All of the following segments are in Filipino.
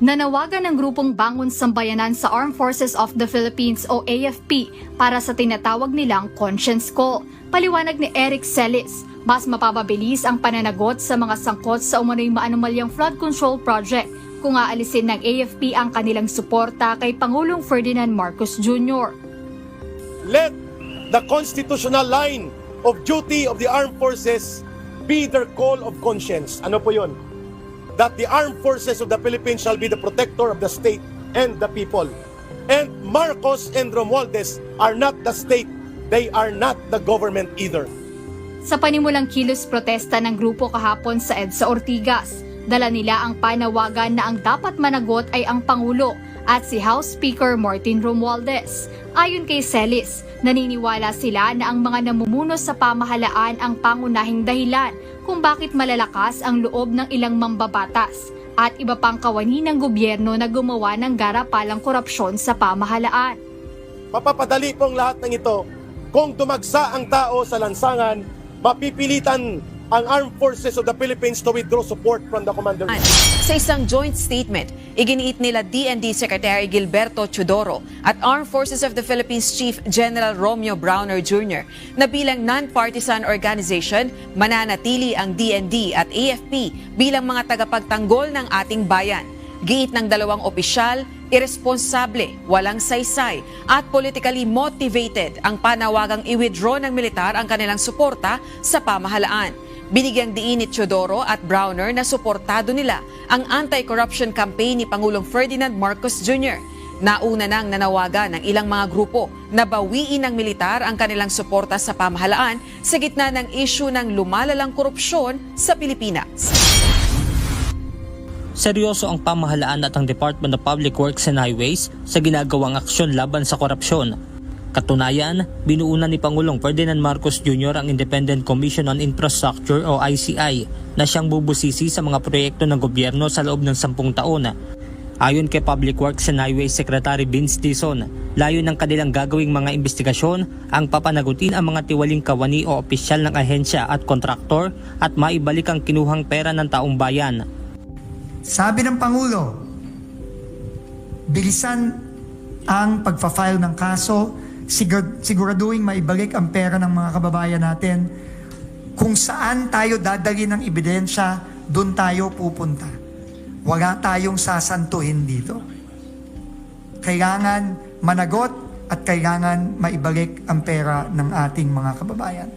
Nanawagan ng grupong Bangon Sambayanan sa Armed Forces of the Philippines o AFP para sa tinatawag nilang conscience call. Paliwanag ni Eric Celis, mas mapapabilis ang pananagot sa mga sangkot sa umano'y maanumalyang flood control project kung aalisin ng AFP ang kanilang suporta kay Pangulong Ferdinand Marcos Jr. let the constitutional line of duty of the armed forces be their call of conscience. Ano po yun? That the armed forces of the Philippines shall be the protector of the state and the people. And Marcos and Romualdez are not the state. They are not the government either. Sa panimulang kilos protesta ng grupo kahapon sa EDSA Ortigas, dala nila ang panawagan na ang dapat managot ay ang Pangulo at si House Speaker Martin Romualdez. Ayon kay Celis, naniniwala sila na ang mga namumuno sa pamahalaan ang pangunahing dahilan kung bakit malalakas ang loob ng ilang mambabatas at iba pang kawani ng gobyerno na gumawa ng garapalang korupsyon sa pamahalaan. Mapapadali pong lahat ng ito kung dumagsa ang tao sa lansangan, mapipilitan ang armed forces of the Philippines to withdraw support from the commander. Sa isang joint statement, iginiit nila DND Secretary Gilberto Chodoro at Armed Forces of the Philippines Chief General Romeo Browner Jr. na bilang non-partisan organization, mananatili ang DND at AFP bilang mga tagapagtanggol ng ating bayan. Giit ng dalawang opisyal, irresponsable, walang saysay at politically motivated ang panawagang i-withdraw ng militar ang kanilang suporta sa pamahalaan. Binigyang diin ni Chodoro at Browner na suportado nila ang anti-corruption campaign ni Pangulong Ferdinand Marcos Jr. Nauna nang nanawagan ng ilang mga grupo na bawiin ng militar ang kanilang suporta sa pamahalaan sa gitna ng isyu ng lumalalang korupsyon sa Pilipinas. Seryoso ang pamahalaan at ang Department of Public Works and Highways sa ginagawang aksyon laban sa korupsyon. Katunayan, binuuna ni Pangulong Ferdinand Marcos Jr. ang Independent Commission on Infrastructure o ICI na siyang bubusisi sa mga proyekto ng gobyerno sa loob ng sampung taon. Ayon kay Public Works and Highways Secretary Vince Dizon, layo ng kanilang gagawing mga investigasyon ang papanagutin ang mga tiwaling kawani o opisyal ng ahensya at kontraktor at maibalik ang kinuhang pera ng taong bayan. Sabi ng Pangulo, bilisan ang pagpa-file ng kaso, sigur- siguraduhin maibalik ang pera ng mga kababayan natin. Kung saan tayo dadali ng ebidensya, doon tayo pupunta. Wala tayong sasantuhin dito. Kailangan managot at kailangan maibalik ang pera ng ating mga kababayan.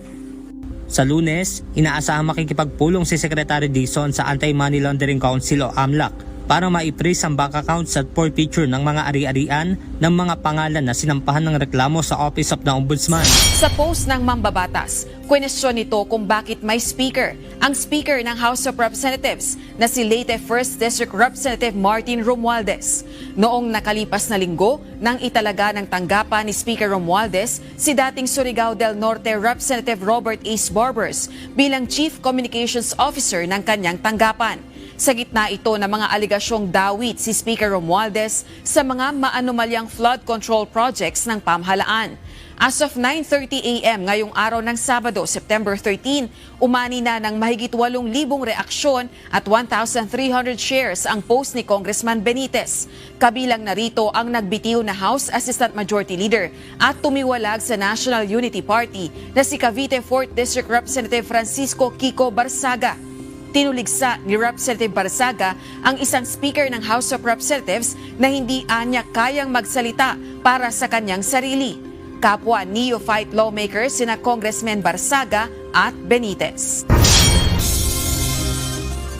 Sa lunes, inaasahang makikipagpulong si Secretary Dizon sa Anti-Money Laundering Council o AMLAC para ma-freeze ang bank accounts at forfeiture ng mga ari-arian ng mga pangalan na sinampahan ng reklamo sa Office of the Ombudsman. Sa post ng Mambabatas, kwenestyon nito kung bakit may speaker, ang speaker ng House of Representatives na si Leyte 1st District Representative Martin Romualdez. Noong nakalipas na linggo, nang italaga ng tanggapan ni Speaker Romualdez si dating Surigao del Norte Representative Robert Ace Barbers bilang Chief Communications Officer ng kanyang tanggapan. Sa gitna ito ng mga aligasyong dawit si Speaker Romualdez sa mga maanumalyang flood control projects ng pamahalaan. As of 9.30 a.m. ngayong araw ng Sabado, September 13, umani na ng mahigit 8,000 reaksyon at 1,300 shares ang post ni Congressman Benitez. Kabilang narito ang nagbitiw na House Assistant Majority Leader at tumiwalag sa National Unity Party na si Cavite 4th District Representative Francisco Kiko Barsaga. Tinuligsa ni Representative Barsaga ang isang speaker ng House of Representatives na hindi anya kayang magsalita para sa kanyang sarili. Kapwa neophyte lawmakers sina Congressman Barsaga at Benitez.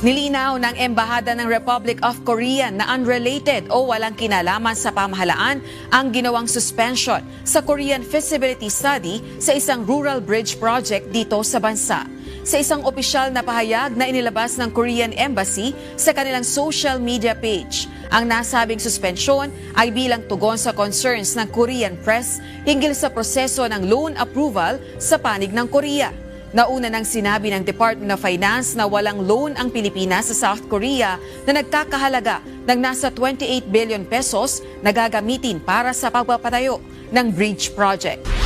Nilinaw ng Embahada ng Republic of Korea na unrelated o walang kinalaman sa pamahalaan ang ginawang suspension sa Korean feasibility study sa isang rural bridge project dito sa bansa. Sa isang opisyal na pahayag na inilabas ng Korean Embassy sa kanilang social media page, ang nasabing suspensyon ay bilang tugon sa concerns ng Korean press hinggil sa proseso ng loan approval sa panig ng Korea. Nauna nang sinabi ng Department of Finance na walang loan ang Pilipinas sa South Korea na nagkakahalaga ng nasa 28 billion pesos na gagamitin para sa pagpapatayo ng bridge project.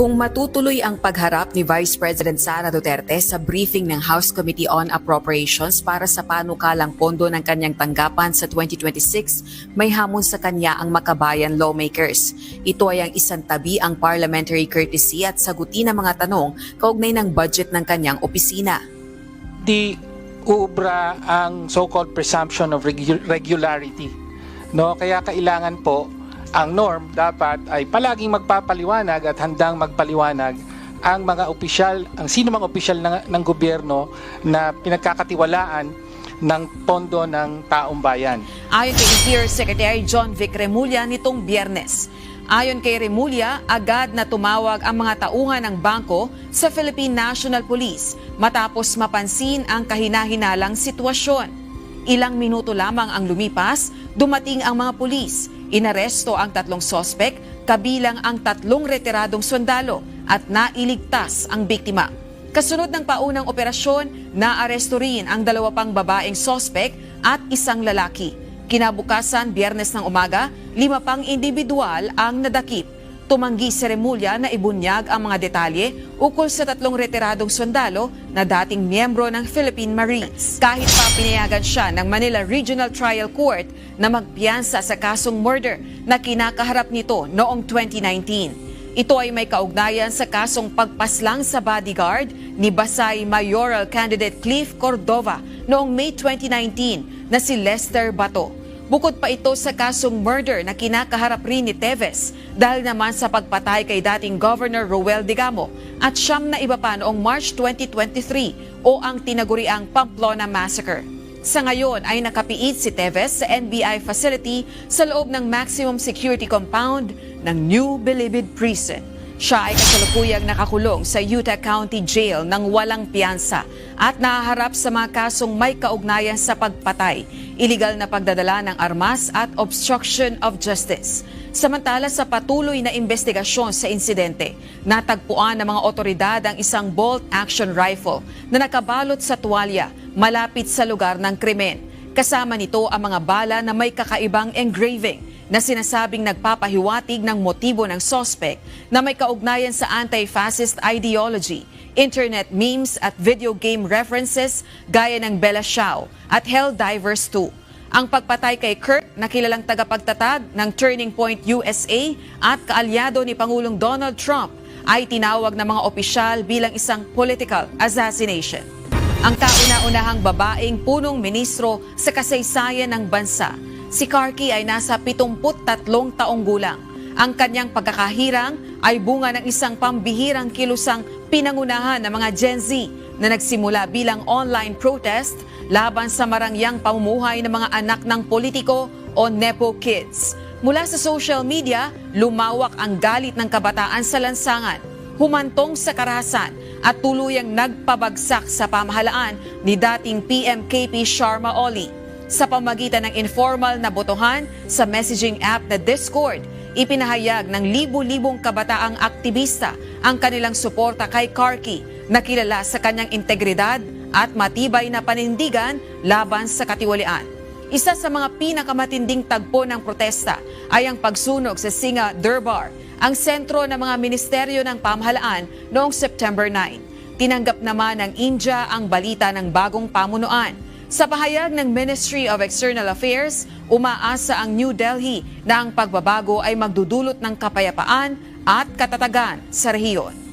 Kung matutuloy ang pagharap ni Vice President Sara Duterte sa briefing ng House Committee on Appropriations para sa panukalang pondo ng kanyang tanggapan sa 2026, may hamon sa kanya ang makabayan lawmakers. Ito ay ang isang tabi ang parliamentary courtesy at sagutin ang mga tanong kaugnay ng budget ng kanyang opisina. di ubra ang so-called presumption of regu- regularity. No, kaya kailangan po ang norm dapat ay palaging magpapaliwanag at handang magpaliwanag ang mga opisyal, ang sino mang opisyal ng, ng gobyerno na pinagkakatiwalaan ng pondo ng taong bayan. Ayon kay Interior Secretary John Vic Remulla nitong biyernes. Ayon kay Remulla, agad na tumawag ang mga tauhan ng bangko sa Philippine National Police matapos mapansin ang kahinahinalang sitwasyon. Ilang minuto lamang ang lumipas, dumating ang mga pulis. Inaresto ang tatlong sospek, kabilang ang tatlong retiradong sundalo at nailigtas ang biktima. Kasunod ng paunang operasyon, naaresto rin ang dalawa pang babaeng sospek at isang lalaki. Kinabukasan, biyernes ng umaga, lima pang individual ang nadakip. Tumanggi si Remulla na ibunyag ang mga detalye ukol sa tatlong retiradong sundalo na dating miyembro ng Philippine Marines. Kahit pa pinayagan siya ng Manila Regional Trial Court na magpiyansa sa kasong murder na kinakaharap nito noong 2019. Ito ay may kaugnayan sa kasong pagpaslang sa bodyguard ni Basay Mayoral Candidate Cliff Cordova noong May 2019 na si Lester Bato. Bukod pa ito sa kasong murder na kinakaharap rin ni Teves dahil naman sa pagpatay kay dating Governor Roel Digamo at siyam na iba pa noong March 2023 o ang tinaguriang Pamplona Massacre. Sa ngayon ay nakapiit si Teves sa NBI facility sa loob ng maximum security compound ng New Bilibid Prison. Siya ay kasalukuyang nakakulong sa Utah County Jail ng walang piyansa at nahaharap sa mga kasong may kaugnayan sa pagpatay, iligal na pagdadala ng armas at obstruction of justice. Samantala sa patuloy na investigasyon sa insidente, natagpuan ng mga otoridad ang isang bolt-action rifle na nakabalot sa tuwalya malapit sa lugar ng krimen. Kasama nito ang mga bala na may kakaibang engraving na sinasabing nagpapahiwatig ng motibo ng sospek na may kaugnayan sa anti-fascist ideology, internet memes at video game references gaya ng Bella Shao at Helldivers 2. Ang pagpatay kay Kurt na kilalang tagapagtatag ng Turning Point USA at kaalyado ni Pangulong Donald Trump ay tinawag ng mga opisyal bilang isang political assassination. Ang kauna-unahang babaeng punong ministro sa kasaysayan ng bansa Si Karki ay nasa 73 taong gulang. Ang kanyang pagkakahirang ay bunga ng isang pambihirang kilusang pinangunahan ng mga Gen Z na nagsimula bilang online protest laban sa marangyang pamumuhay ng mga anak ng politiko o Nepo Kids. Mula sa social media, lumawak ang galit ng kabataan sa lansangan, humantong sa karahasan at tuluyang nagpabagsak sa pamahalaan ni dating PMKP Sharma Oli sa pamagitan ng informal na botohan sa messaging app na Discord. Ipinahayag ng libu-libong kabataang aktivista ang kanilang suporta kay Karki na kilala sa kanyang integridad at matibay na panindigan laban sa katiwalian. Isa sa mga pinakamatinding tagpo ng protesta ay ang pagsunog sa Singa Durbar, ang sentro ng mga ministeryo ng pamahalaan noong September 9. Tinanggap naman ng India ang balita ng bagong pamunuan. Sa pahayag ng Ministry of External Affairs, umaasa ang New Delhi na ang pagbabago ay magdudulot ng kapayapaan at katatagan sa rehiyon.